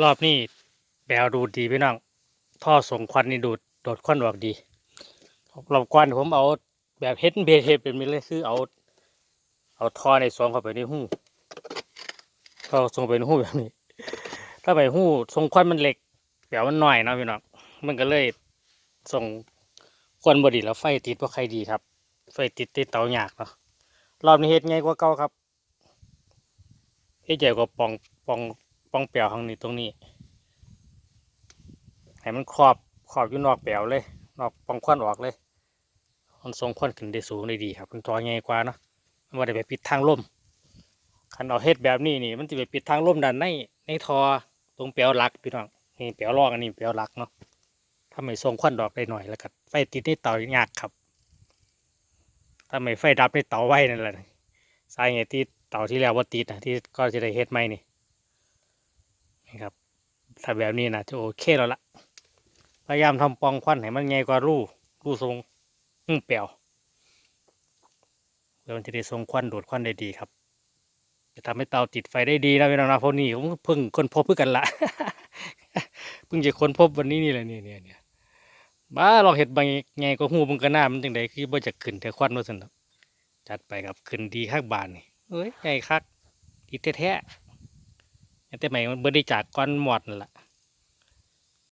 รอบนี้แปลวดูดดีพี่น้อง ท่อส่งควันนี่ดูดโดดควันออกดีรอบก่อนผมเอาแบบเฮ็ดเบเฮ็ดเป็นมิเลยคือเอา เอาท่อในซองเข้าไปในหู้ท่อส่งไปในหู้แบบนี้ ถ้าไปหู้ส่งควันมันเล็กแปลวมันหน้อยนะพี่น้อง มันก็เลยส่งควันบดีแล้วไฟติดว่าใครดีครับ ไฟติดติดเตาหยากเนาะรอบนี้เฮ็ดไงกว่าเก่าครับเฮ็ดใหญ่กว่าปองปอง ป้องแปลวข้างนี้ตรงนี้ ให้มันครอบขอบอยู่นอกแปลวเลย นอกปองควันออกเลย มันทรงควันขึ้นได้สูงได้ดีครับ มันตัวใหญ่กว่าเนาะ มันบ่ได้ไปปิดทางลมคันเอาเฮ็ดแบบนี้นี่มันจะไปปิดทางลมด้านในในทอตรงแปลวหลักพี่น้อง นี่แปลวรองอันนี้แปลวหลักเนาะถ้าไม่ทรงควันดอกได้หน่อยแล้วก็ไฟติดในเตายากครับ ถ้าไม่ไฟดับในเตาไว้นั่นแหละสาเหตุที่เตาที่แล้วว่าติดนะที่ก็จะได้เฮ็ดไหมนี่ นี่ครับถ้าแบบนี้นะจะโอเคแล้วละพยายามทำปองควันให้มันใหญ่กว่ารูรูทรงอืมเปลวเพื่อมันจะได้ทรงควันโดดควันได้ดีครับ จะทำให้เตาติดไฟได้ดีนะพี่น้องนะพราะนี่ผมเพิ่งค้นพบเพื่อกันละเพิ่งจะค้นพบวันนี้นี่แหละเนี่ยเนี่ยเนี่ยบ้าลองเห็ดบางไงก็หูมันก็หน้ามันจังไดคือบ่จะขึ้นแต่ควันว่าซั่นดอกจัดไปครับขึ้นดีคักบานนี่เอ้ยใหญ่คักดีแท้ๆ แต่ใหม่มันเบิดได้จากก้อนหมอดนั่นแหละ